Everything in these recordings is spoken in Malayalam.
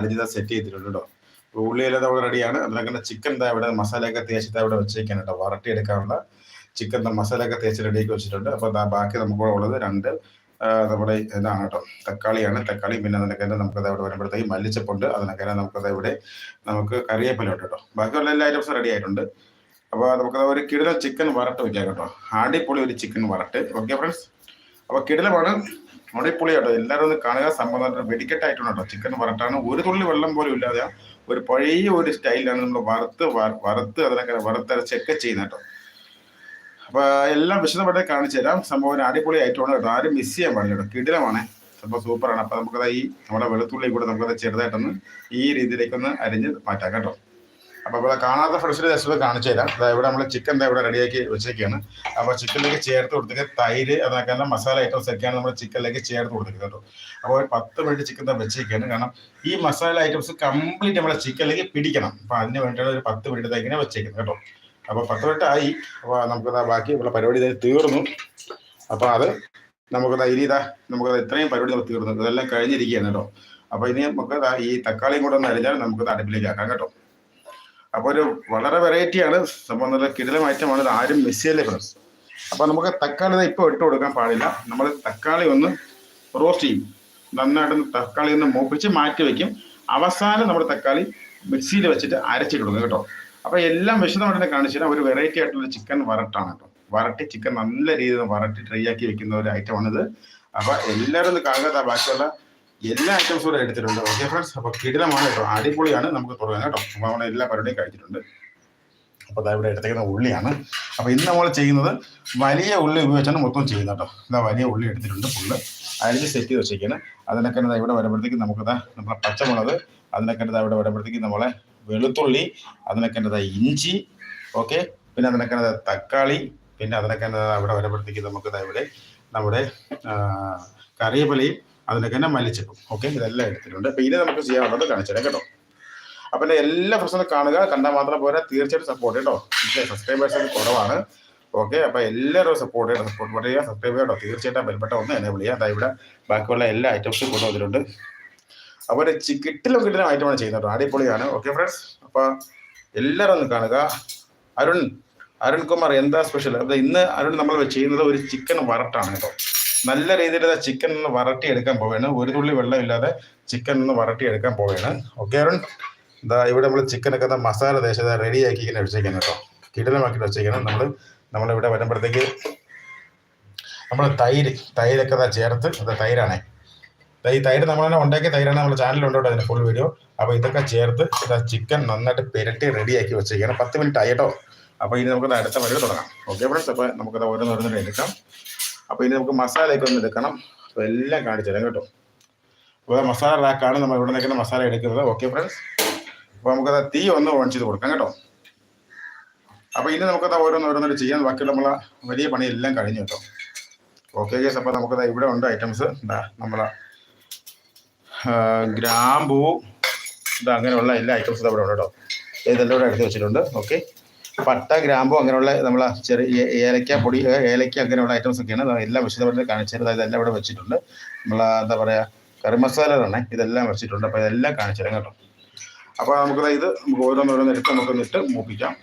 അരിഞ്ഞ സെറ്റ് ചെയ്തിട്ടുണ്ട് കേട്ടോ ഉള്ളിയെല്ലാം അവിടെ റെഡിയാണ് അതിനകത്ത് ചിക്കൻ എന്താ ഇവിടെ മസാലയൊക്കെ തേച്ചിട്ട് അവിടെ വെച്ചേക്കാൻ കേട്ടോ വറട്ടി എടുക്കാനുള്ള ചിക്കൻ മസാലയൊക്കെ തേച്ച് റെഡിയാക്കി വെച്ചിട്ടുണ്ട്. അപ്പോൾ ദാ ബാക്കി നമുക്ക് ഉള്ളത് രണ്ട് നമ്മുടെ ഇതാണ് കേട്ടോ തക്കാളിയാണ്. തക്കാളി പിന്നെ അതിനൊക്കെ നമുക്കത് അവിടെ വരുമ്പോഴത്തേക്ക് മല്ലിച്ചപ്പുണ്ട്. അതിനൊക്കെ നമുക്കത് ഇവിടെ നമുക്ക് കറിവേപ്പില ഉണ്ട് കേട്ടോ ബാക്കിയുള്ള എല്ലാ ഐറ്റംസും റെഡി ആയിട്ടുണ്ട്. അപ്പോൾ നമുക്കത് ഒരു കിടല ചിക്കൻ വറട്ട് വെക്കാം കേട്ടോ അടിപൊളി ഒരു ചിക്കൻ വറട്ട് ഓക്കെ ഫ്രണ്ട്സ് അപ്പോൾ കിടിലമാണ് അടിപൊളി കേട്ടോ എല്ലാവരും ഒന്ന് കാണുക സംഭവം വെടിക്കെട്ടായിട്ടുണ്ട് കേട്ടോ ചിക്കൻ വരട്ടാണ് ഒരു തുള്ളി വെള്ളം പോലും ഇല്ലാതെ ഒരു പഴയ ഒരു സ്റ്റൈലാണ് നമ്മൾ വറുത്ത് വറുത്ത് അതിനൊക്കെ വറുത്തരച്ചൊക്കെ ചെയ്യുന്നത് കേട്ടോ. അപ്പൊ എല്ലാം വിശദമായിട്ട് കാണിച്ചു തരാം. സംഭവം അടിപൊളി ആയിട്ടുണ്ട് കേട്ടോ. ആരും മിസ് ചെയ്യാൻ പാടില്ല കേട്ടോ. കിടിലമാണ്. സംഭവം സൂപ്പറാണ് അപ്പൊ നമുക്കത് ഈ നമ്മുടെ വെളുത്തുള്ളി കൂടെ നമുക്കത് ചെറുതായിട്ടൊന്ന് ഈ രീതിയിലേക്കൊന്ന് അരിഞ്ഞ് മാറ്റാം കേട്ടോ. അപ്പൊ ഇവിടെ കാണാത്ത ഫ്രണ്ട്സിന് ജസ്റ്റ് കാണിച്ചു തരാം. അതായത് ഇവിടെ നമ്മൾ ചിക്കൻ ഇവിടെ റെഡിയാക്കി വെച്ചേക്കാണ് അപ്പോൾ ചിക്കനിലേക്ക് ചേർത്ത് കൊടുത്തിട്ട് തൈര് അതൊക്കെ തന്നെ മസാല ഐറ്റംസ് ഒക്കെയാണ് നമ്മൾ ചിക്കനിലേക്ക് ചേർത്ത് കൊടുത്തത് കേട്ടോ. അപ്പോൾ ഒരു പത്ത് മിനിറ്റ് ചിക്കൻ ദാ വെച്ചേക്കാണ് കാരണം ഈ മസാല ഐറ്റംസ് കംപ്ലീറ്റ് നമ്മളെ ചിക്കനിലേക്ക് പിടിക്കണം. അപ്പോൾ അതിന് വേണ്ടിയാണ് ഒരു പത്ത് മിനിറ്റ് തേക്കിനെ വെച്ചേക്കുന്നത് കേട്ടോ. അപ്പോൾ പത്ത് മിനിറ്റ് ആയി. അപ്പോൾ നമുക്ക് ബാക്കി ഉള്ള പരിപാടി ഇതായി തീർന്നു. അപ്പോൾ അത് നമുക്ക് ഇനി ഇതാ നമുക്ക് ഇത്രയും പരിപാടി നമുക്ക് തീർന്നു. ഇതെല്ലാം കഴിഞ്ഞിരിക്കുകയാണ് കേട്ടോ. അപ്പോൾ ഇനി നമുക്ക് ഈ തക്കാളിയും കൂടെ ഒന്ന് അരിഞ്ഞാൽ നമുക്ക് അടുപ്പിലേക്ക് ആക്കാം കേട്ടോ. അപ്പൊ ഒരു വളരെ വെറൈറ്റിയാണ് സംഭവം നല്ല കിടിലമാറ്റമാണ് ഇത് ആരും മിസ് ചെയ്യല്ലേ ഫ്രണ്ട്സ് അപ്പൊ നമുക്ക് തക്കാളി ദാ ഇപ്പൊ ഇട്ട് കൊടുക്കാൻ പാടില്ല. നമ്മൾ തക്കാളി ഒന്ന് റോസ്റ്റ് ചെയ്യും. നന്നായിട്ട് തക്കാളി ഒന്ന് മൂപ്പിച്ച് മാറ്റി വെക്കും. അവസാനം നമ്മുടെ തക്കാളി മിക്സിയിൽ വെച്ചിട്ട് അരച്ചിട്ട് കൊടുക്കും കേട്ടോ. അപ്പോൾ എല്ലാം വിശദമായിട്ട് കാണിച്ചു ഒരു വെറൈറ്റി ആയിട്ടുള്ള ചിക്കൻ വരട്ടാണ് കേട്ടോ. വരട്ടി ചിക്കൻ നല്ല രീതിയിൽ വരട്ടി ഡ്രൈ ആക്കി വെക്കുന്ന ഒരു ഐറ്റമാണിത് അപ്പൊ എല്ലാവരും ഒന്ന് കാണുക ബാക്കിയുള്ള എല്ലാ ഐറ്റംസും കൂടെ എടുത്തിട്ടുണ്ട്. ഓക്കെ ഫ്രണ്ട്സ് അപ്പൊ കിടിലമാണ് കേട്ടോ. അടിപൊളിയാണ് നമുക്ക് തുടങ്ങാം കേട്ടോ. നമ്മൾ നമ്മൾ എല്ലാ പരിപാടിയും കഴിച്ചിട്ടുണ്ട്. അപ്പൊ അതാ ഇവിടെ എടുത്തേക്കുന്ന ഉള്ളിയാണ്. അപ്പൊ ഇന്ന് നമ്മൾ ചെയ്യുന്നത് വലിയ ഉള്ളി ഉപയോഗിച്ചാണ് മൊത്തം ചെയ്യുന്നത് കേട്ടോ. ഇതാ വലിയ ഉള്ളി എടുത്തിട്ടുണ്ട് ഫുള്ള് അരിഞ്ഞ് സെറ്റ് ചെയ്ത് വെച്ചേക്കാണ്. അതിനൊക്കെ ദാ ഇവിടെ വരുമ്പോഴത്തേക്ക് നമുക്ക് ദാ നമ്മളെ പച്ചമുളക് അതിനൊക്കെ ദാ ഇവിടെ വരുമ്പോഴത്തേക്ക് നമ്മളെ വെളുത്തുള്ളി അതിനൊക്കെ എന്താ ഇഞ്ചി ഓക്കെ പിന്നെ അതിനൊക്കെ തക്കാളി പിന്നെ അതിനൊക്കെ ഇവിടെ വരുമ്പോഴത്തേക്ക് നമുക്ക് ഇവിടെ നമ്മുടെ കറിവേപ്പിലയും അതിനൊക്കെ തന്നെ മല്ലിച്ചപ്പും. ഓക്കെ ഇതെല്ലാം എടുത്തിട്ടുണ്ട്. അപ്പൊ ഇനി നമുക്ക് ചെയ്യാനുള്ളത് കാണിച്ചു തരാം കേട്ടോ. അപ്പൊ എന്റെ എല്ലാ പ്രശ്നവും കാണുക. കണ്ടാൽ മാത്രം പോരാ. തീർച്ചയായിട്ടും സപ്പോർട്ട് കേട്ടോ. സബ്സ്ക്രൈബേഴ്സ് കുറവാണ്. ഓക്കെ അപ്പൊ എല്ലാവരും സപ്പോർട്ട് ചെയ്യണം സപ്പോർട്ട് പറയുക സബ്സ്ക്രൈബ് ചെയ്യട്ടോ തീർച്ചയായിട്ടും ബെൽബട്ടൺ ഒന്ന് എന്നെ വിളിക്കുക അതായത് ഇവിടെ ബാക്കിയുള്ള എല്ലാ ഐറ്റംസും കൊണ്ടുവന്നിട്ടുണ്ട്. അപ്പോൾ കിട്ടിലും കിട്ടിലും ഐറ്റമാണ് ചെയ്യുന്നത് കേട്ടോ. അടിപൊളിയാണ്. ഓക്കെ ഫ്രണ്ട്സ് അപ്പൊ എല്ലാവരും ഒന്ന് കാണുക. അരുൺ. അരുൺകുമാർ എന്താ സ്പെഷ്യൽ അത് ഇന്ന് അരുൺ നമ്മൾ ചെയ്യുന്നത് ഒരു ചിക്കൻ വറട്ടാണ് കേട്ടോ. നല്ല രീതിയിൽ ചിക്കൻ ഒന്ന് വരട്ടി എടുക്കാൻ പോവുകയാണ്. ഒരു തുള്ളി വെള്ളം ഇല്ലാതെ ചിക്കൻ ഒന്ന് വരട്ടി എടുക്കാൻ പോവുകയാണ്. ഓക്കെ അരുൺ? ഇതാ ഇവിടെ നമ്മൾ ചിക്കനൊക്കെ എന്താ മസാല ദേശം റെഡി ആക്കി ഇങ്ങനെ വെച്ചേക്കുന്നത് കേട്ടോ. കിടലമാക്കി വെച്ചേക്കണം. നമ്മൾ നമ്മളിവിടെ വരുമ്പോഴത്തേക്ക് നമ്മൾ തൈര് തൈരൊക്കെ ചേർത്ത് അത് തൈരാണേ. ഈ തൈര് നമ്മൾ തന്നെ ഉണ്ടാക്കിയ തൈരാണ് നമ്മുടെ ചാനലിലുണ്ട് കേട്ടോ അതിന്റെ ഫുൾ വീഡിയോ അപ്പോൾ ഇതൊക്കെ ചേർത്ത് ചിക്കൻ നന്നായിട്ട് പെരട്ടി റെഡിയാക്കി വെച്ചേക്കണം. പത്ത് മിനിറ്റ് ആയിട്ടോ അപ്പോൾ ഇനി നമുക്ക് അടുത്ത വരവ് തുടങ്ങാം. ഓക്കെ ഫ്രണ്ട്സ് അപ്പോൾ നമുക്കത് ഓരോന്നോരോന്നിട്ട് എടുക്കാം. അപ്പോൾ ഇനി നമുക്ക് മസാലയൊക്കെ ഒന്ന് എടുക്കണം. അപ്പോൾ എല്ലാം കാണിച്ചു തരാം കേട്ടോ. അപ്പോൾ മസാല റാക്കാണ് നമ്മൾ ഇവിടെ നിൽക്കുന്ന മസാല എടുക്കുന്നത്. ഓക്കെ ഫ്രണ്ട്സ് അപ്പോൾ നമുക്കത് തീ ഒന്ന് ഓൺ ചെയ്ത് കൊടുക്കാം കേട്ടോ. അപ്പോൾ ഇനി നമുക്കത് ഓരോന്ന് ഓരോന്നോരോന്നും ചെയ്യാം. ബാക്കി നമ്മളെ വലിയ പണി എല്ലാം കഴിഞ്ഞു കേട്ടോ. ഓക്കെ ഗേസ് അപ്പോൾ നമുക്കത് ഇവിടെ ഉണ്ട് ഐറ്റംസ് എന്താ നമ്മളെ ഗ്രാമ്പൂ. ഇത് അങ്ങനെയുള്ള എല്ലാ ഐറ്റംസും ഇവിടെ ഉണ്ട് കേട്ടോ. ഇതെല്ലാം ഇവിടെ എടുത്ത് വെച്ചിട്ടുണ്ട്? ഓക്കെ പട്ട ഗ്രാമ്പു അങ്ങനെയുള്ള നമ്മളെ ചെറിയ ഏലക്ക പൊടി ഏലക്ക അങ്ങനെയുള്ള ഐറ്റംസ് ഒക്കെയാണ്. എല്ലാം വിശദമായിട്ട് കാണിച്ചത് അതായത് എല്ലാം ഇവിടെ വെച്ചിട്ടുണ്ട്. നമ്മളെ എന്താ പറയുക കറി മസാലകളാണ്. ഇതെല്ലാം വെച്ചിട്ടുണ്ട്. അപ്പോൾ ഇതെല്ലാം കാണിച്ചു തരാം കേട്ടോ. അപ്പോൾ നമുക്ക് ഇത് നമുക്ക് ഓരോന്നോരോന്ന് എടുത്ത് നമുക്ക് ഇട്ട് മൂപ്പിക്കാം.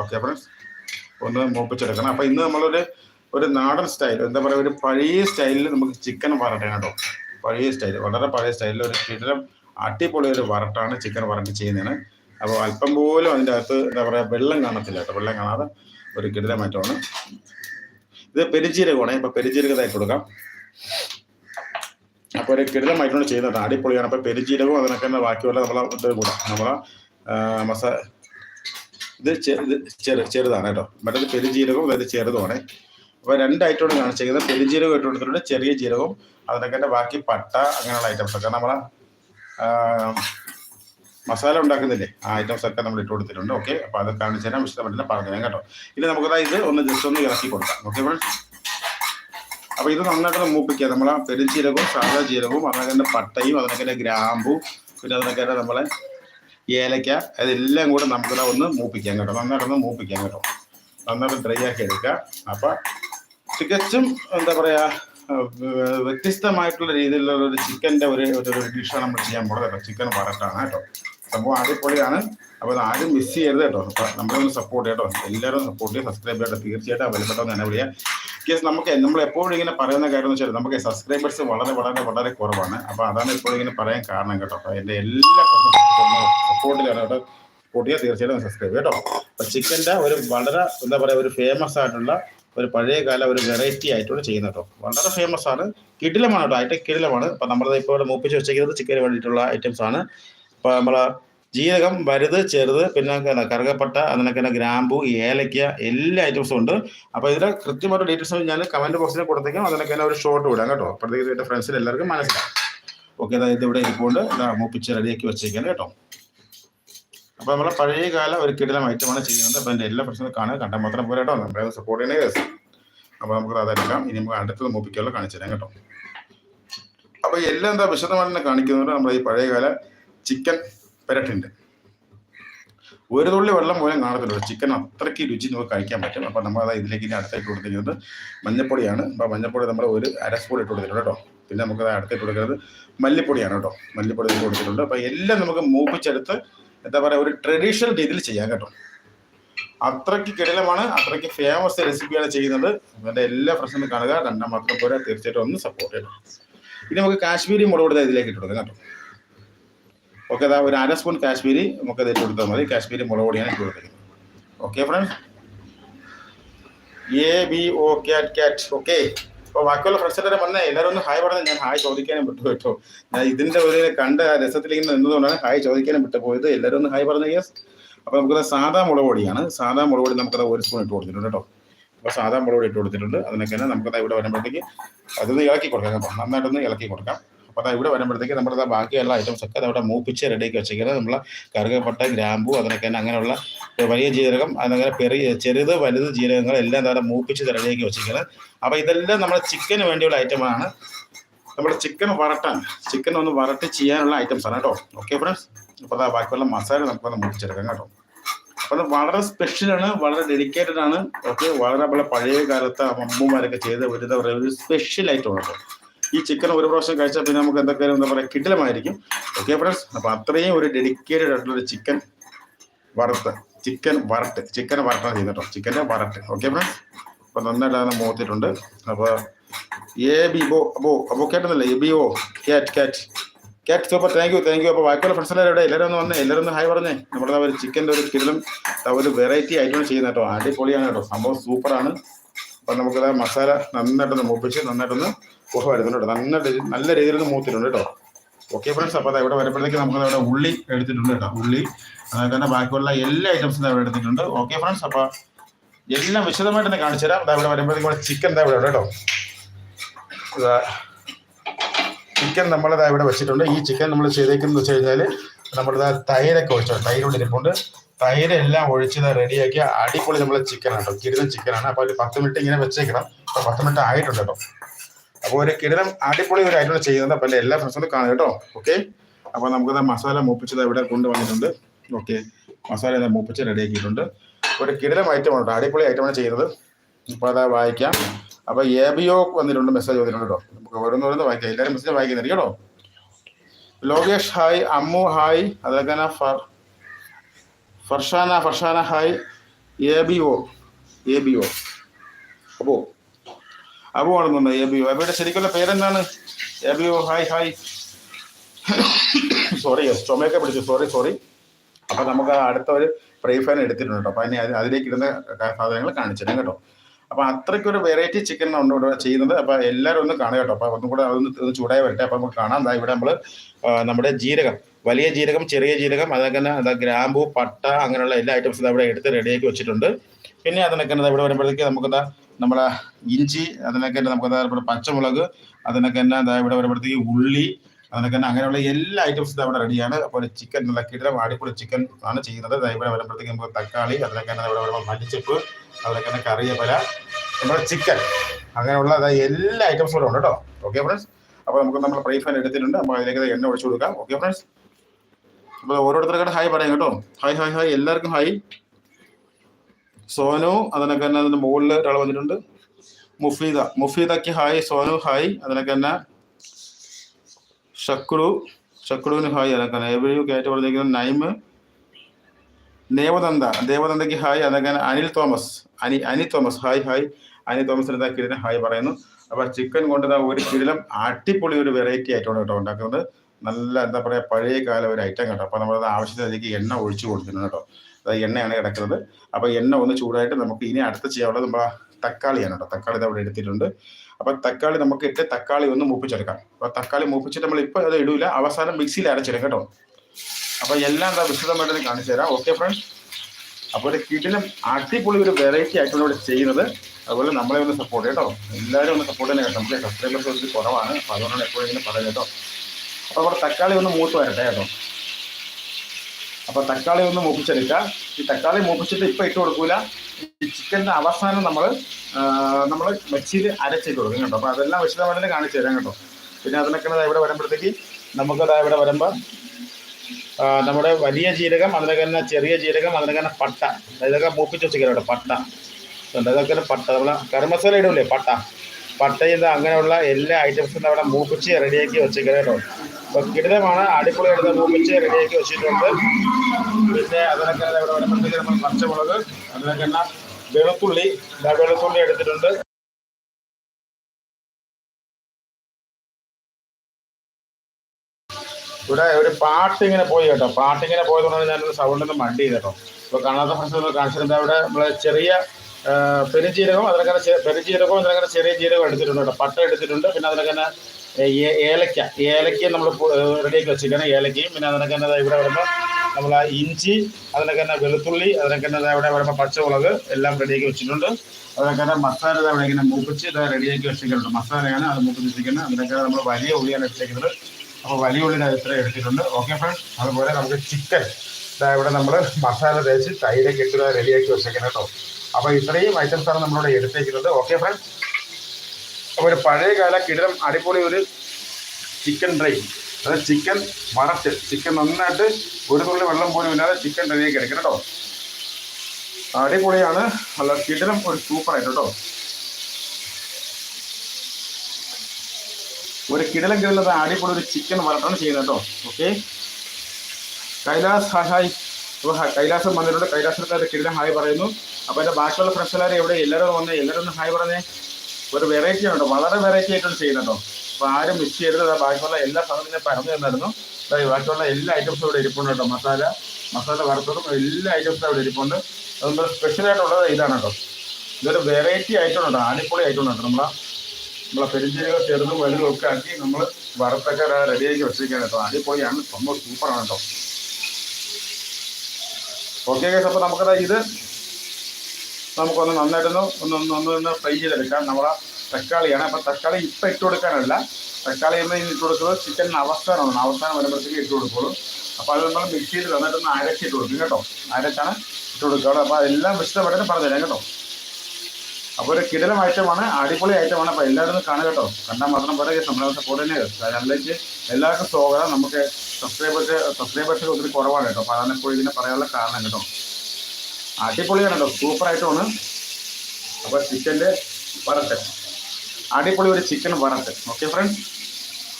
ഓക്കെ ഫ്രണ്ട്സ് ഒന്ന് മൂപ്പിച്ചെടുക്കണം. അപ്പോൾ ഇന്ന് നമ്മളൊരു ഒരു നാടൻ സ്റ്റൈൽ എന്താ പറയുക ഒരു പഴയ സ്റ്റൈലിൽ നമുക്ക് ചിക്കൻ വറട്ടാണ് കേട്ടോ. പഴയ സ്റ്റൈൽ വളരെ പഴയ സ്റ്റൈലിൽ ഒരു കിടിലം അടിപൊളി ഒരു വറട്ടാണ് ചിക്കൻ വറട്ട് ചെയ്യുന്നതാണ് അപ്പോൾ അല്പം പോലും അതിന്റെ അകത്ത് എന്താ പറയുക വെള്ളം കാണത്തില്ല കേട്ടോ. വെള്ളം കാണാതെ ഒരു കിടില മാറ്റമാണ് ഇത് പെരിജീരകമാണ്. ഇപ്പോൾ പെരിജീരകതായിട്ട് കൊടുക്കാം. അപ്പോൾ ഒരു കിടിലമായിട്ടാണ് ചെയ്യുന്നത് അടിപൊളിയാണ്. അപ്പോൾ പെരിജീരകവും അതിനൊക്കെ തന്നെ ബാക്കിയുള്ള നമ്മളെ ഇത് കൂടെ നമ്മളെ മസ ഇത് ചെറു ചെറുതാണ് കേട്ടോ. മറ്റേത് പെരിജീരകവും അതായത് ചെറുതുമാണ്. അപ്പോൾ രണ്ട് ഐറ്റമാണ് കാണിച്ചിരിക്കുന്നത് പെരിജീരകം ഇട്ട് കൊടുത്തിട്ടുണ്ട്. ചെറിയ ജീരകവും അതിനൊക്കെ തന്നെ ബാക്കി പട്ട അങ്ങനെയുള്ള ഐറ്റംസ് ഒക്കെ. നമ്മളെ മസാല ഉണ്ടാക്കുന്നില്ലേ? ആ ഐറ്റംസ് ഒക്കെ നമ്മൾ ഇട്ട് കൊടുത്തിട്ടുണ്ട്. ഓക്കെ അപ്പോൾ അത് കാണിച്ചു തരാം. വിശദമായിട്ട് പറഞ്ഞു തരാം കേട്ടോ. ഇനി നമുക്കത് ഇത് ഒന്ന് ജസ്റ്റ് ഒന്ന് ഇറക്കി കൊടുക്കാം. ഓക്കെ ഫ്രണ്ട്സ് അപ്പോൾ ഇത് നന്നായിട്ട് മൂപ്പിക്കുക. നമ്മളെ പെരുംജീരകവും സാധാ ജീരകവും അതിനൊക്കെ തന്നെ പട്ടയും അതിനൊക്കെ തന്നെ ഗ്രാമ്പു പിന്നെ അതിനൊക്കെ തന്നെ നമ്മളെ ഏലക്ക അതെല്ലാം കൂടെ നമുക്കിവിടെ ഒന്ന് മൂപ്പിക്കാം കേട്ടോ. നന്നായിട്ടൊന്ന് മൂപ്പിക്കാം കേട്ടോ. നന്നായിട്ട് ഡ്രൈ ആക്കി എടുക്കുക. അപ്പം തികച്ചും എന്താ പറയുക വ്യത്യസ്തമായിട്ടുള്ള രീതിയിലുള്ള ഒരു ചിക്കന്റെ ഒരു ഒരു ഒരു ഡിഷാണ് നമ്മൾ ചെയ്യാൻ പോകുന്നത് കേട്ടോ ചിക്കൻ വറട്ടാണ് കേട്ടോ. സംഭവം അടിപൊളിയാണ്. അപ്പോൾ ഇത് ആരും മിസ് ചെയ്യരുത് കേട്ടോ. നമ്മളൊന്ന് സപ്പോർട്ട് കേട്ടോ എല്ലാവരും സപ്പോർട്ട് ചെയ്യുക സബ്സ്ക്രൈബ് ചെയ്യട്ടോ. തീർച്ചയായിട്ടും അവലപ്പെട്ടെന്ന് തന്നെ വിളിക്കുക കേസ് നമുക്ക് നമ്മൾ എപ്പോഴും ഇങ്ങനെ പറയുന്ന കാര്യം എന്ന് വെച്ചാൽ നമുക്ക് സബ്സ്ക്രൈബേഴ്സ് വളരെ വളരെ വളരെ കുറവാണ്. അപ്പോൾ അതാണ് എപ്പോഴും ഇങ്ങനെ പറയാൻ കാരണം കേട്ടോ. അപ്പോൾ എന്റെ എല്ലാ സപ്പോർട്ടിലാണ് കേട്ടോ. സപ്പോർട്ട് ചെയ്യുക തീർച്ചയായിട്ടും സബ്സ്ക്രൈബ് കേട്ടോ. അപ്പോൾ ചിക്കന്റെ ഒരു വളരെ എന്താ പറയുക ഒരു ഫേമസ് ആയിട്ടുള്ള ഒരു പഴയ കാല ഒരു വെറൈറ്റി ആയിട്ടാണ് ചെയ്യുന്നത് കേട്ടോ. വളരെ ഫേമസ് ആണ്. കിടിലമാണ് കേട്ടോ. ഐറ്റം കിടിലമാണ്. അപ്പം നമ്മളത് ഇപ്പോൾ ഇവിടെ മൂപ്പിച്ച് വെച്ചേക്കുന്നത് ചിക്കന് വേണ്ടിയിട്ടുള്ള ഐറ്റംസ് ആണ്. അപ്പോൾ നമ്മളെ ജീരകം വലുത് ചെറുത് പിന്നെ കറുകപ്പട്ട അതിനൊക്കെ ഗ്രാമ്പു ഏലയ്ക്ക എല്ലാ ഐറ്റംസും ഉണ്ട്. അപ്പോൾ ഇതിൽ കൃത്യമായിട്ട് ഡീറ്റെയിൽസ് ഞാൻ കമന്റ് ബോക്സിൽ കൊടുത്തേക്കും. അതിനൊക്കെ ഒരു ഷോർട്ട് വിടാം കേട്ടോ. അപ്പോഴത്തേക്ക് എന്റെ ഫ്രണ്ട്സിന് എല്ലാവർക്കും മനസ്സിലാവും. ഓക്കെ അതായത് ഇവിടെ ഇരിക്കൊണ്ട് ഇതാ മൂപ്പിച്ച് റെഡിയാക്കി വെച്ചേക്കാണ് കേട്ടോ. അപ്പോൾ നമ്മളെ പഴയ കാല ഒരു കിടിലം ഐറ്റമാണ് ചെയ്യുന്നത്. അപ്പോൾ എന്റെ എല്ലാ പ്രശ്നവും കാണുക. കണ്ടാൽ മാത്രം പോരാ കേട്ടോ. നമ്മുടെ സപ്പോർട്ട് കേസ് അപ്പോൾ നമുക്ക് അതെല്ലാം ഇനി നമുക്ക് അടുത്തത് മൂപ്പിക്കുള്ള കാണിച്ചു തരാം കേട്ടോ. അപ്പോൾ എല്ലാം എന്താ വിശദമായിട്ട് കാണിക്കുന്നത് നമ്മുടെ ഈ പഴയ കാല ചിക്കൻ പെരട്ടുണ്ട്. ഒരു തുള്ളി വെള്ളം പോലും കാണത്തില്ല. ചിക്കൻ അത്രയ്ക്ക് രുചി നമുക്ക് കഴിക്കാൻ പറ്റും. അപ്പോൾ നമ്മൾ അത് ഇതിലേക്ക് ഇനി അടുത്തേക്ക് കൊടുത്തിരിക്കുന്നത് മഞ്ഞപ്പൊടിയാണ് അപ്പോൾ മഞ്ഞപ്പൊടി നമ്മൾ ഒരു അര സ്പൂൺ ഇട്ട് കൊടുത്തിട്ടുണ്ട് കേട്ടോ. പിന്നെ നമുക്ക് അടുത്തേക്ക് കൊടുക്കുന്നത് മല്ലിപ്പൊടിയാണ് കേട്ടോ. മല്ലിപ്പൊടി കൊടുത്തിട്ടുണ്ട്. അപ്പോൾ എല്ലാം നമുക്ക് മൂപ്പിച്ചെടുത്ത് എന്താ പറയുക ഒരു ട്രഡീഷണൽ രീതിയിൽ ചെയ്യാം കേട്ടോ. അത്രയ്ക്ക് കിടലമാണ് അത്രയ്ക്ക് ഫേമസ് റെസിപ്പിയാണ് ചെയ്യുന്നത്. അതിന്റെ എല്ലാ പ്രശ്നവും കാണുക. രണ്ടാം മാത്രം പോരാ. തീർച്ചയായിട്ടും ഒന്ന് സപ്പോർട്ട് ചെയ്യണം. ഇനി നമുക്ക് കാശ്മീരി മുളക് കൊടുത്താൽ ഇതിലേക്ക് ഇട്ട് കൊടുക്കാം കേട്ടോ. ഓക്കെ അതാ ഒരു അര സ്പൂൺ കാശ്മീരി നമുക്ക് ഇട്ട് കൊടുത്താൽ മതി. കാശ്മീരി മുളക് പൊടിയാണ് ഇട്ട് കൊടുക്കുന്നത്. Okay friends A B O cat cat okay അപ്പോൾ ബാക്കിയുള്ള ഫ്രണ്ട്സ് എല്ലാവരും വന്നേ. എല്ലാവരും ഒന്ന് ഹായ് പറഞ്ഞാൽ ഞാൻ ഹായ് ചോദിക്കാനും വിട്ടു കേട്ടോ. ഞാൻ ഇതിന്റെ ഒരു കണ്ട രസത്തിൽ ഇങ്ങനെ നിന്നതുകൊണ്ടാണ് ഹായ് ചോദിക്കാനും വിട്ടു പോയത്. എല്ലാവരും ഒന്ന് ഹായ് പറഞ്ഞ യെസ് അപ്പോൾ നമുക്കത് സാധാ മുളക് പൊടിയാണ്. സാധാ മുളക് പൊടി നമുക്കത് ഒരു സ്പൂൺ ഇട്ട് കൊടുത്തിട്ടുണ്ട് കേട്ടോ. അപ്പോൾ സാധാ മുളക് പൊടി ഇട്ട് കൊടുത്തിട്ടുണ്ട്. അതിനൊക്കെ തന്നെ നമുക്കത് ഇവിടെ വരുമ്പോഴത്തേക്ക് അതൊന്ന് ഇളക്കി കൊടുക്കാം. കേട്ടോ നന്നായിട്ടൊന്ന് ഇളക്കി കൊടുക്കാം. അപ്പോൾ ഇവിടെ വരുമ്പോഴത്തേക്ക് നമ്മുടെ ബാക്കിയുള്ള ഐറ്റംസ് ഒക്കെ അവിടെ മൂപ്പിച്ച് റെഡിയാക്കി വെച്ചിരിക്കുന്നത്. നമ്മൾ കറുകപ്പട്ട ഗ്രാമ്പു അതിനൊക്കെ തന്നെ അങ്ങനെയുള്ള വലിയ ജീരകം അതങ്ങനെ പെറിയ ചെറുത് വലുത് ജീരകങ്ങൾ എല്ലാം അവിടെ മൂപ്പിച്ച് റെഡിയാക്കി വെച്ചിരിക്കുന്നത്. അപ്പോൾ ഇതെല്ലാം നമ്മുടെ ചിക്കന് വേണ്ടിയുള്ള ഐറ്റമാണ് നമ്മുടെ ചിക്കൻ വരട്ടാൻ ചിക്കൻ ഒന്ന് വരട്ടി ചെയ്യാനുള്ള ഐറ്റംസ് ആണ് കേട്ടോ. ഓക്കെ ഫ്രണ്ട്സ് അപ്പോൾ ബാക്കിയുള്ള മസാല നമുക്കൊന്ന് മൂപ്പിച്ചെടുക്കാം കേട്ടോ. അപ്പോൾ വളരെ സ്പെഷ്യലാണ് വളരെ ഡെഡിക്കേറ്റഡ് ആണ്. ഓക്കെ വളരെ നമ്മളെ പഴയ കാലത്ത് അമ്മമാരൊക്കെ ചെയ്ത് ഒരു ഒരു സ്പെഷ്യൽ ഐറ്റമാണ് കേട്ടോ. ഈ ചിക്കൻ ഒരു പ്രാവശ്യം കഴിച്ചാൽ പിന്നെ നമുക്ക് എന്തൊക്കെയാലും എന്താ പറയുക കിടിലമായിരിക്കും. ഓക്കെ ഫ്രണ്ട്സ് അപ്പോൾ അത്രയും ഒരു ഡെഡിക്കേറ്റഡ് ആയിട്ടുള്ള ഒരു ചിക്കൻ വറുത്ത് ചിക്കൻ വറട്ട് ചിക്കൻ വരട്ടാണ് ചെയ്യുന്നത് ചിക്കന്റെ വരട്ട്. ഓക്കെ ഫ്രണ്ട്സ് അപ്പോൾ നന്നായിട്ട് അതിനെ മൂത്തിട്ടുണ്ട്. അപ്പോൾ എ ബി ബോ അബോ അബോ കേട്ടെന്നല്ലേ A B O cat cat cat super thank you thank you അപ്പോൾ ബാക്കിയുള്ള ഫ്രണ്ട്സ് എല്ലാവരും ഇവിടെ എല്ലാവരും ഒന്ന് വന്നേ. എല്ലാവരും ഒന്ന് ഹായ് പറഞ്ഞേ. നമ്മുടെ ഒരു ചിക്കന്റെ ഒരു കിടലും ഒരു വെറൈറ്റി ആയിട്ടാണ് ചെയ്യുന്നത് കേട്ടോ. അടിപൊളിയാണ് കേട്ടോ. സംഭവം സൂപ്പറാണ് അപ്പോൾ നമുക്കത് മസാല നന്നായിട്ടൊന്ന് മൂപ്പിച്ച് നന്നായിട്ടൊന്ന് കുഹ വരുന്നുണ്ട് കേട്ടോ. നല്ല നല്ല രീതിയിൽ മൂത്തിട്ടുണ്ട് കേട്ടോ. ഓക്കെ ഫ്രണ്ട്സ് അപ്പോൾ ഇവിടെ വരുമ്പോഴത്തേക്ക് നമുക്ക് അവിടെ ഉള്ളി എടുത്തിട്ടുണ്ട് കേട്ടോ ഉള്ളി. അതുപോലെ തന്നെ ബാക്കിയുള്ള എല്ലാ ഐറ്റംസും ഇവിടെ എടുത്തിട്ടുണ്ട്. ഓക്കെ ഫ്രണ്ട്സ് അപ്പോൾ എല്ലാം വിശദമായിട്ട് തന്നെ കാണിച്ചു തരാം. ഇവിടെ വരുമ്പോഴത്തേക്ക് ഇവിടെ ചിക്കൻ ഇവിടെ ഉണ്ട് കേട്ടോ. ചിക്കൻ നമ്മളിതാ ഇവിടെ വെച്ചിട്ടുണ്ട്. ഈ ചിക്കൻ നമ്മൾ ചെയ്തേക്കുന്നത് വെച്ച് കഴിഞ്ഞാൽ നമ്മളിതാ തൈരൊക്കെ ഒഴിച്ചോ തൈര് ഇരിപ്പുണ്ട്. തൈര് എല്ലാം ഒഴിച്ച് റെഡിയാക്കിയ അടിപൊളി നമ്മളെ ചിക്കൻ ആണ് കേട്ടോ. കിരുതൻ ചിക്കനാണ് അപ്പോൾ ഒരു പത്ത് മിനിറ്റ് ഇങ്ങനെ വെച്ചേക്കണം. അപ്പോൾ പത്ത് മിനിറ്റ് ആയിട്ടുണ്ട് കേട്ടോ. അപ്പോൾ ഒരു കിടിലം അടിപൊളി ഒരു ഐറ്റം ചെയ്യുന്നത്. അപ്പോൾ എല്ലാ ഫ്രണ്ട്സും കാണും കേട്ടോ. ഓക്കെ അപ്പോൾ നമുക്കത് മസാല മൂപ്പിച്ചത് ഇവിടെ കൊണ്ടുവന്നിട്ടുണ്ട്. ഓക്കെ മസാല മൂപ്പിച്ച് മൂപ്പിച്ച് റെഡിയാക്കിയിട്ടുണ്ട്. ഒരു കിടിലം ഐറ്റമാണ് കേട്ടോ. അടിപൊളി ഐറ്റമാണ് ചെയ്യുന്നത്. ഇപ്പോൾ അതാ വായിക്കാം. അപ്പോൾ എ ബി ഒ വന്നിട്ടുണ്ട് മെസ്സേജ് വന്നിട്ടുണ്ട് കേട്ടോ. നമുക്ക് ഓരോന്ന് ഓരോന്ന് വായിക്കാം. എല്ലാവരും മെസ്സേജ് വായിക്കുന്നില്ല കേട്ടോ? ലോകേഷ് ഹായ് അമ്മു ഹായ് അതുപോലെ fir Farshana Farshana hi A B O A B O അപ്പോ അബു ആണെന്നുണ്ട് എ ബി ഒ അബിയുടെ ശരിക്കുള്ള പേരെന്താണ്? A B O hi. Hi sorry ചുമയൊക്കെ പിടിച്ചു. സോറി സോറി അപ്പൊ നമുക്ക് അടുത്ത ഒരു ഫ്രൈ ഫാൻ എടുത്തിട്ടുണ്ട് അപ്പൊ അതിന് അതിലേക്ക് ഇടുന്ന സാധനങ്ങൾ കാണിച്ചിരുന്നു കേട്ടോ. അപ്പൊ അത്രയ്ക്ക് ഒരു വെറൈറ്റി ചിക്കൻ ഉണ്ട് ഇവിടെ ചെയ്യുന്നത്. അപ്പൊ എല്ലാവരും ഒന്ന് കാണുക കേട്ടോ. അപ്പൊ ഒന്നും കൂടെ അതൊന്ന് ചൂടായി വരട്ടെ. അപ്പൊ നമുക്ക് കാണാം. എന്താ ഇവിടെ നമ്മൾ നമ്മുടെ ജീരകം. വലിയ ജീരകം ചെറിയ ജീരകം അതൊക്കെ എന്താ ഗ്രാമ്പു പട്ട അങ്ങനെയുള്ള എല്ലാ ഐറ്റംസും ഇവിടെ എടുത്ത് റെഡിയാക്കി വെച്ചിട്ടുണ്ട്. പിന്നെ അതിനൊക്കെ ഇവിടെ വരുമ്പോഴത്തേക്ക് നമുക്കെന്താ നമ്മളെ ഇഞ്ചി അതിനൊക്കെ തന്നെ നമുക്ക് അതായത് പച്ചമുളക് അതിനൊക്കെ തന്നെ എന്താ ഇവിടെ വരുമ്പോഴത്തേക്ക് ഉള്ളി അതിനൊക്കെ തന്നെ അങ്ങനെയുള്ള എല്ലാ ഐറ്റംസും ഇവിടെ റെഡിയാണ് അപ്പോൾ ചിക്കൻ നല്ല കിടലം അടിപൊളി ചിക്കൻ ആണ് ചെയ്യുന്നത്. ഇവിടെ വരുമ്പോഴത്തേക്ക് നമുക്ക് തക്കാളി അതിനൊക്കെ തന്നെ ഇവിടെ വരുമ്പോൾ മല്ലിച്ചപ്പ് അതിനൊക്കെ തന്നെ കറിയപ്പല നമ്മുടെ ചിക്കൻ അങ്ങനെയുള്ള അതായത് എല്ലാ ഐറ്റംസും ഇവിടെ ഉണ്ട് കേട്ടോ. ഓക്കെ ഫ്രണ്ട്സ് അപ്പോൾ നമുക്ക് നമ്മൾ ഫ്രൈ ഫാൻ എടുത്തിട്ടുണ്ട്. അപ്പോൾ അതിലേക്ക് എണ്ണ ഒഴിച്ചു കൊടുക്കാം. ഓക്കെ ഫ്രണ്ട്സ് അപ്പോൾ ഓരോരുത്തർക്കും ഹായ് പറയാം കേട്ടോ. ഹായ് ഹായ് ഹായ് എല്ലാവർക്കും ഹായ് സോനു അതിനൊക്കെ തന്നെ അതിന്റെ മുകളിൽ ഒരാൾ വന്നിട്ടുണ്ട്. മുഫീദ മുഫീദക്ക് ഹായ് സോനു ഹായ് അതിനൊക്കെ തന്നെ ഷക്രു ഷക്രുവിന് ഹായ് അതിനൊക്കെ തന്നെ എവരി കയറ്റി പറഞ്ഞിരിക്കുന്നത് നൈമ്. ദേവനന്ദ ദേവനന്ദയ്ക്ക് ഹായ് അതൊക്കെ അനിൽ തോമസ് അനി അനി തോമസ് ഹായ് ഹായ് അനി തോമസിന് കിടിലൻ ഹായ് പറയുന്നു. അപ്പൊ ചിക്കൻ കൊണ്ട് ഒരു കിടിലം അടിപൊളി ഒരു വെറൈറ്റി ആയിട്ടാണ് കേട്ടോ ഉണ്ടാക്കുന്നത്. നല്ല എന്താ പറയാ പഴയ കാല ഒരു ഐറ്റം കേട്ടോ. അപ്പൊ നമ്മളത് ആവശ്യത്തിലേക്ക് എണ്ണ ഒഴിച്ചു കൊടുത്തിട്ടുണ്ട് കേട്ടോ. എണ്ണയാണ് കിടക്കുന്നത്. അപ്പൊ എണ്ണ ഒന്ന് ചൂടായിട്ട് നമുക്ക് ഇനി അടുത്ത് ചെയ്യാനുള്ളത് നമ്മൾ തക്കാളിയാണ് കേട്ടോ. തക്കാളി ഇത് അവിടെ എടുത്തിട്ടുണ്ട്. അപ്പൊ തക്കാളി നമുക്ക് ഇട്ട് തക്കാളി ഒന്ന് മൂപ്പിച്ചെടുക്കാം. അപ്പൊ തക്കാളി മൂപ്പിച്ചിട്ട് നമ്മൾ ഇപ്പൊ അത് ഇടൂല. അവസാനം മിക്സിയിൽ അരച്ചിടും കേട്ടോ. അപ്പൊ എല്ലാം എന്താ വിശദമായിട്ട് കാണിച്ചു തരാം. ഓക്കെ ഫ്രണ്ട്സ് അപ്പോൾ ഒരു കിടിലും അടിപൊളി ഒരു വെറൈറ്റി ആയിട്ടാണ് ഇവിടെ ചെയ്യുന്നത്. അതുപോലെ നമ്മളെ ഒന്ന് സപ്പോർട്ട് കേട്ടോ. എല്ലാവരും ഒന്ന് സപ്പോർട്ട് തന്നെ കേട്ടോ. നമുക്ക് സബ്സ്ക്രൈബേഴ്സ് കുറവാണ്. അപ്പോൾ അതുകൊണ്ടാണ് എപ്പോഴും പറയുന്നത് കേട്ടോ. അപ്പോൾ അവിടെ തക്കാളി ഒന്ന് മൂത്ത് വരട്ടെ കേട്ടോ. അപ്പോൾ തക്കാളി ഒന്ന് മൂപ്പിച്ചെടുക്കുക. ഈ തക്കാളി മൂപ്പിച്ചിട്ട് ഇപ്പൊ ഇട്ട് കൊടുക്കൂല. ഈ ചിക്കന്റെ അവസാനം നമ്മൾ നമ്മൾ മിക്സിയിൽ അരച്ചിട്ട് കൊടുക്കും കേട്ടോ. അപ്പോൾ അതെല്ലാം വിശദമായിട്ട് കാണിച്ചു തരാം കേട്ടോ. പിന്നെ അതിനൊക്കെ ഇവിടെ വരുമ്പോഴത്തേക്ക് നമുക്കത് ഇവിടെ വരുമ്പോൾ നമ്മുടെ വലിയ ജീരകം അതിനൊക്കെ തന്നെ ചെറിയ ജീരകം അതിനൊക്കെ തന്നെ പട്ട. ഇതൊക്കെ മൂപ്പിച്ച് വെച്ചിരിക്കണം കേട്ടോ പട്ട. അതൊക്കെ പട്ട. നമ്മളെ കരമസാല മസാല ഇടൂലേ പട്ട. പട്ടയും ദാ അങ്ങനെയുള്ള എല്ലാ ഐറ്റംസും അവിടെ മൂപ്പിച്ച് റെഡിയാക്കി വെച്ചിരിക്കണം കേട്ടോ അപ്പോൾ കിടിലമാണ് അടിപൊളി എടുത്ത് മൂപ്പിച്ച് റെഡിയാക്കി വെച്ചിട്ടുണ്ട്. പിന്നെ അതിനൊക്കെ ഇവിടെ വരുമ്പോഴത്തേക്ക് പച്ചമുളക് അതിനൊക്കെ വെളുത്തുള്ളി വെളുത്തുള്ളി എടുത്തിട്ടുണ്ട്. ഇവിടെ ഒരു പാട്ടിങ്ങനെ പോയി കേട്ടോ. പാട്ടിങ്ങനെ പോയതുകൊണ്ടാണ് ഞാനൊരു സൗണ്ടിൽ നിന്ന് മണ്ടി കേട്ടോ. ഇപ്പോൾ കാണാത്ത ഫ്രണ്ട്സ് കാണിച്ചിട്ടുണ്ട് അവിടെ നമ്മളെ ചെറിയ പെരുംജീരകം അതിനൊക്കെ പെരുംജീരകവും അതിനൊക്കെ ചെറിയ ജീരകം എടുത്തിട്ടുണ്ട് പട്ട എടുത്തിട്ടുണ്ട്. പിന്നെ അതിനൊക്കെ ഏലക്ക. ഏലക്ക നമ്മൾ റെഡിയാക്കി വെച്ചിരിക്കണം ഏലക്കയും. പിന്നെ അതിനൊക്കെ ഇവിടെ വരുമ്പോൾ നമ്മൾ ആ ഇഞ്ചി അതിനൊക്കെ തന്നെ വെളുത്തുള്ളി അതിനൊക്കെ തന്നെ ഇവിടെ വരുമ്പോൾ പച്ചമുളക് എല്ലാം റെഡിയാക്കി വെച്ചിട്ടുണ്ട്. അതിനൊക്കെ മസാല ഇവിടെ ഇങ്ങനെ മൂപ്പിച്ച് ഇത് റെഡിയാക്കി വെച്ചിരിക്കുന്നുണ്ട് മസാലയാണ് അത് മൂപ്പിച്ച് വെച്ചിരിക്കുന്നത്. അതിനൊക്കെ നമ്മൾ വലിയ ഉള്ളിയാണ് എടുത്തേക്കുന്നത്. അപ്പോൾ വലിയ ഉള്ളിന് അത് ഇത്ര എടുത്തിട്ടുണ്ട്. ഓക്കെ ഫ്രണ്ട്സ് അതുപോലെ നമുക്ക് ചിക്കൻ ഇതാ ഇവിടെ നമ്മൾ മസാല തേച്ച് തൈരൊക്കെ ഇട്ട് റെഡിയാക്കി വെച്ചേക്കണം കേട്ടോ. അപ്പോൾ ഇത്രയും ഐറ്റംസ് ആണ് നമ്മളിവിടെ എടുത്തേക്കുന്നത്. ഓക്കെ ഫ്രണ്ട്സ് അപ്പോൾ ഒരു പഴയകാല കിടിലം അടിപൊളി ഒരു ചിക്കൻ ഡ്രൈ അതായത് ചിക്കൻ വറച്ച്. ചിക്കൻ നന്നായിട്ട് ഒരു തുള്ളി വെള്ളം പോലും ഇല്ലാതെ ചിക്കൻ ഡ്രൈയൊക്കെ എടുക്കണം കേട്ടോ. അടിപൊളിയാണ്. നല്ല കിടിലം ഒരു സൂപ്പർ ആയിട്ട് കേട്ടോ. ഒരു കിടലം കിടലത് അടിപൊളി ഒരു ചിക്കൻ വരട്ടാണ് ചെയ്യുന്നത് കേട്ടോ. Okay Kailas hi hi. Kailasam വന്നിട്ടുണ്ട്. കൈലാസത്തെ കിടലം ഹായ് പറയുന്നു. അപ്പോൾ എന്റെ ബാക്കിയുള്ള ഫ്രണ്ട്സ് എല്ലാവരും എവിടെ? എല്ലാവരും വന്ന് എല്ലാവരും ഒന്ന് ഹായ് പറഞ്ഞേ. ഒരു വെറൈറ്റി ഉണ്ട് വളരെ വെറൈറ്റി ആയിട്ടാണ് ചെയ്യുന്നുണ്ടോ അപ്പൊ ആരും മിസ് ചെയ്യരുത് ബാക്കിയുള്ള എല്ലാ സാധനവും ഞാൻ പറഞ്ഞു തന്നായിരുന്നു. ബാക്കിയുള്ള എല്ലാ ഐറ്റംസും ഇവിടെ ഇരിപ്പുണ്ട് കേട്ടോ. മസാല മസാല വറുത്തതും എല്ലാ ഐറ്റംസും അവിടെ ഇരിപ്പുണ്ട്. അതുകൊണ്ട് സ്പെഷ്യലായിട്ടുള്ളത് ഇതാണ് കേട്ടോ. ഇതൊരു വെറൈറ്റി ആയിട്ടുണ്ട് കേട്ടോ. അടിപൊളി ആയിട്ടുണ്ട് കേട്ടോ. നമ്മളെ നമ്മളെ പെരിഞ്ചീരകം ചെറുതും വലുതും ഒക്കെ ആക്കി നമ്മൾ വറുത്തൊക്കെ റെഡിയാക്കി വെച്ചിരിക്കുകയാണ് കേട്ടോ. അടിപൊളിയാണ്. സംഭവം സൂപ്പറാണ് കേട്ടോ. ഓക്കെ ഗൈസ് അപ്പോൾ നമുക്കത് ഇത് നമുക്കൊന്ന് നന്നായിട്ടൊന്ന് ഒന്ന് ഒന്ന് ഒന്ന് ഫ്രൈ ചെയ്തെടുക്കാം. നമ്മുടെ തക്കാളിയാണ്. അപ്പോൾ തക്കാളി ഇപ്പം ഇട്ട് കൊടുക്കാനല്ല. തക്കാളി എന്ന് ഇട്ട് കൊടുക്കുന്നത് ചിക്കനിന് അവസാനമാണ്. അവസാനം വരുമ്പോഴത്തേക്ക് ഇട്ട് കൊടുക്കുള്ളൂ അപ്പോൾ അത് നമ്മൾ മിക്സിയിൽ നന്നായിട്ടൊന്ന് അരച്ചിട്ട് കൊടുക്കും കേട്ടോ. അരച്ചാണ് ഇട്ട് കൊടുക്കുക. അപ്പോൾ അതെല്ലാം വിശദമായിട്ട് പറഞ്ഞുതരാം കേട്ടോ. അപ്പോൾ ഒരു കിടലം ഐറ്റമാണ് അടിപൊളി ഐറ്റമാണ്. അപ്പോൾ എല്ലാവരും കാണുക കേട്ടോ. കണ്ടാൽ മാത്രം പോലെ നമ്മളെ സപ്പോർട്ട് തന്നെ എല്ലാവർക്കും സ്വാഗതം. നമുക്ക് സബ്സ്ക്രൈബേഴ്സ് സബ്സ്ക്രൈബേഴ്സ് ഒത്തിരി കുറവാണ് കേട്ടോ. അപ്പോൾ അതാണ് ഇപ്പോൾ ഇതിനെ പറയാനുള്ള കാരണം കേട്ടോ. അടിപൊളിയാണ് കേട്ടോ സൂപ്പർ ഐറ്റമാണ് അപ്പോൾ ചിക്കന്റെ വറട്ട് അടിപൊളി ഒരു ചിക്കൻ വറട്ട് ഓക്കെ ഫ്രണ്ട്സ്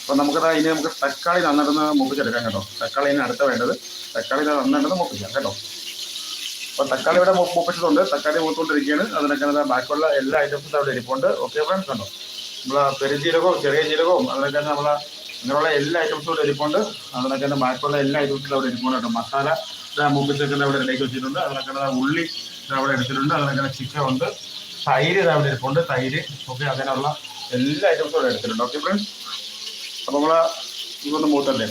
അപ്പോൾ നമുക്കത് ഇനി നമുക്ക് തക്കാളി നന്നായിട്ടൊന്ന് മുപ്പിച്ചെടുക്കാം കേട്ടോ. തക്കാളി ഇനി അടുത്ത വേണ്ടത്. തക്കാളി നന്നായിട്ടൊന്ന് മുപ്പിക്കാം കേട്ടോ. അപ്പോൾ തക്കാളി ഇവിടെ മൂ- തക്കാളി മൂത്തുകൊണ്ടിരിക്കുകയാണ്. അതിനൊക്കെ ബാക്കിയുള്ള എല്ലാ ഐറ്റംസും അവിടെ ഇരിപ്പുണ്ട്. ഓക്കെ ഫ്രണ്ട്സ് കണ്ടോ? നമ്മളെ പെരുജീരകവും ചെറിയ ജീരകവും അതിനൊക്കെ നമ്മളെ ഇങ്ങനെയുള്ള എല്ലാ ഐറ്റംസും ഇവിടെ ഇരിപ്പുണ്ട്. അതിനൊക്കെ ബാക്കിയുള്ള എല്ലാ ഐറ്റംസും അവിടെ ഇരിപ്പുണ്ട് കേട്ടോ. മസാല മൂപ്പിച്ചൊക്കെ അവിടെ ഇടയ്ക്ക് വെച്ചിട്ടുണ്ട്. അതിനൊക്കെ ഉള്ളി അവിടെ എടുത്തിട്ടുണ്ട്. അതിനൊക്കെ ചിക്കൻ ഉണ്ട്. തൈര് അവിടെ ഇരിപ്പുണ്ട്. തൈര് ഓക്കെ അങ്ങനെയുള്ള എല്ലാ ഐറ്റംസും ഇവിടെ എടുത്തിട്ടുണ്ട്. ഓക്കെ ഫ്രണ്ട്സ് അപ്പോൾ നമ്മളെ ഇതൊന്ന് മൂത്തല്ലേ?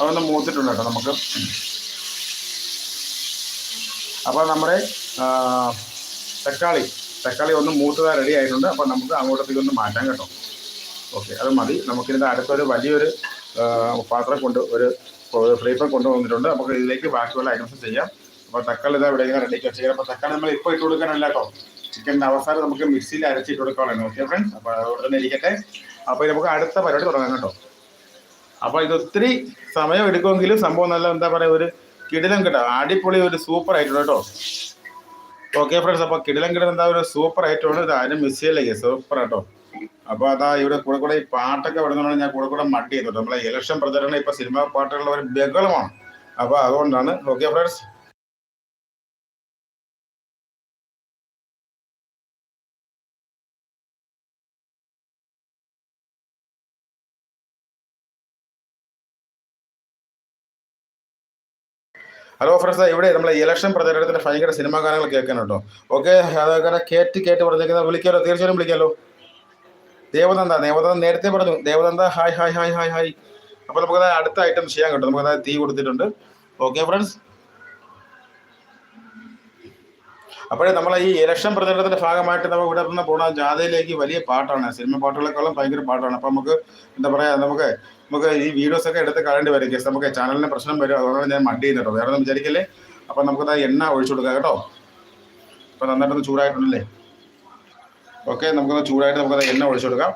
അതൊന്ന് മൂത്തിട്ടുണ്ട് കേട്ടോ നമുക്ക്. അപ്പോൾ നമ്മുടെ തക്കാളി. തക്കാളി ഒന്ന് മൂത്തതാ റെഡി ആയിട്ടുണ്ട്. അപ്പോൾ നമുക്ക് അങ്ങോട്ടത്തേക്ക് ഒന്ന് മാറ്റാം കേട്ടോ. ഓക്കെ അത് മതി. നമുക്കിതിന്റെ അടുത്തൊരു വലിയൊരു പാത്രം കൊണ്ട് ഒരു ഫ്രൈ കൊണ്ടുവന്നിട്ടുണ്ട്. നമുക്ക് ഇതിലേക്ക് ബാക്കിയുള്ള ഐറ്റംസ് ചെയ്യാം. അപ്പോൾ തക്കാളി ഇതാ ഇവിടെ ഇങ്ങനെ റെഡിക്ക് വെച്ചാൽ അപ്പോൾ തക്കാളി നമ്മൾ ഇപ്പോൾ ഇട്ട് കൊടുക്കാനല്ല കേട്ടോ. ചിക്കന്റെ അവസാനം നമുക്ക് മിക്സിയിൽ അരച്ചിട്ട് കൊടുക്കാനാണ് ഓക്കെ ഫ്രണ്ട്സ് അപ്പോൾ അവിടെ തന്നെ ഇരിക്കട്ടെ. അപ്പോൾ നമുക്ക് അടുത്ത പരിപാടി തുടങ്ങാം കേട്ടോ. അപ്പോൾ ഇത് ഒത്തിരി സമയം എടുക്കുമെങ്കിലും സംഭവം നല്ല എന്താ പറയുക ഒരു കിടിലം കിട്ടാം. അടിപൊളി ഒരു സൂപ്പർ ആയിട്ടുണ്ട് കേട്ടോ. ഓക്കെ ഫ്രണ്ട്സ് അപ്പൊ കിടിലം കിടന്ന് എന്താ ഒരു സൂപ്പർ ആയിട്ടുണ്ട് ഇത് ആരും മിസ് ചെയ്യില്ലേ? സൂപ്പർ ആട്ടോ അപ്പൊ അതാ ഇവിടെ കൂടെ കൂടെ ഈ പാട്ടൊക്കെ വിടുന്നതാണ് ഞാൻ കൂടെ കൂടെ മട്ടി ചെയ്തിട്ട് നമ്മളെ ഇലക്ഷൻ പ്രചരണം ഇപ്പൊ സിനിമ പാട്ടുകളുടെ ഒരു ബഹളമാണ്. അപ്പൊ അതുകൊണ്ടാണ് ഓക്കെ ഫ്രണ്ട്സ്. ഹലോ ഫ്രണ്ട്സ് ഇവിടെ നമ്മളെ ഇലക്ഷൻ പ്രചരണത്തിന്റെ ഭയങ്കര സിനിമാ ഗാനങ്ങൾ കേൾക്കണം കേട്ടോ. ഓക്കെ അതൊക്കെ കേട്ട് കേട്ട് പറഞ്ഞേക്കുന്നത് വിളിക്കാലോ? തീർച്ചയായും വിളിക്കാലോ? ദേവനന്ദ ദേവനന്ദ നേരത്തെ പറഞ്ഞു Devananda hi hi hi hi hi അപ്പൊ നമുക്ക് അടുത്ത ഐറ്റം ചെയ്യാൻ കേട്ടോ. നമുക്ക് തീ കൊടുത്തിട്ടുണ്ട്. ഓക്കെ ഫ്രണ്ട്സ് അപ്പോഴേ നമ്മളെ ഈ ഇലക്ഷൻ പ്രചരണത്തിന്റെ ഭാഗമായിട്ട് നമ്മൾ ഇവിടെ നിന്ന് പോണ ജാഥയിലേക്ക് വലിയ പാട്ടാണ്. സിനിമ പാട്ടുകളെക്കാളും ഭയങ്കര പാട്ടാണ്. അപ്പൊ നമുക്ക് എന്താ പറയാ നമുക്ക് നമുക്ക് ഈ വീഡിയോസ് ഒക്കെ എടുത്ത് കളയേണ്ടി വരും. കേസ് നമുക്ക് ചാനലിന് പ്രശ്നം വരും. അതുകൊണ്ടാണ് ഞാൻ മടി ചെയ്യുന്നുണ്ടോ വേറെ ഒന്നും വിചാരിക്കല്ലേ? അപ്പൊ നമുക്കത് എണ്ണ ഒഴിച്ചു കൊടുക്കാം കേട്ടോ. അപ്പൊ നന്നായിട്ടൊന്ന് ചൂടായിട്ടുണ്ടല്ലേ? ഓക്കെ നമുക്കൊന്ന് ചൂടായിട്ട് നമുക്കത് എണ്ണ ഒഴിച്ചു കൊടുക്കാം.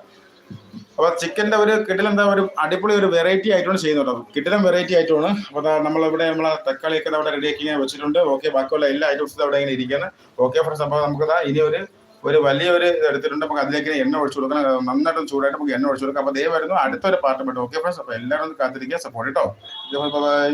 അപ്പൊ ചിക്കന്റെ ഒരു കിട്ടിലെന്താ ഒരു അടിപൊളി ഒരു വെറൈറ്റി ആയിട്ടാണ് ചെയ്യുന്നത് കേട്ടോ. കിട്ടിലും വെറൈറ്റി ആയിട്ടാണ്. അപ്പോൾ നമ്മളിവിടെ നമ്മളെ തക്കാളിയൊക്കെ അവിടെ റെഡിയാക്കി ഇങ്ങനെ വെച്ചിട്ടുണ്ട്. ഓക്കെ ബാക്കിയുള്ള എല്ലാ ഐറ്റംസും അവിടെ ഇങ്ങനെ ഇരിക്കുകയാണ്. ഓക്കെ ഫ്രണ്ട്സ് അപ്പോൾ നമുക്ക് ഇനി ഒരു ഒരു വലിയൊരു എടുത്തിട്ടുണ്ട്. നമുക്ക് അതിലേക്ക് എണ്ണ ഒഴിച്ചു കൊടുക്കണം. നന്നായിട്ട് ചൂടായിട്ട് നമുക്ക് എണ്ണ ഒഴിച്ചു കൊടുക്കാം. അപ്പോൾ ദയവായിരുന്നു അടുത്തൊരു പാർട്ട് പെട്ടു. ഓക്കെ ഫ്രണ്ട്സ് അപ്പോൾ എല്ലാവരും കാത്തിരിക്കുക. സപ്പോർട്ട് കേട്ടോ ബൈ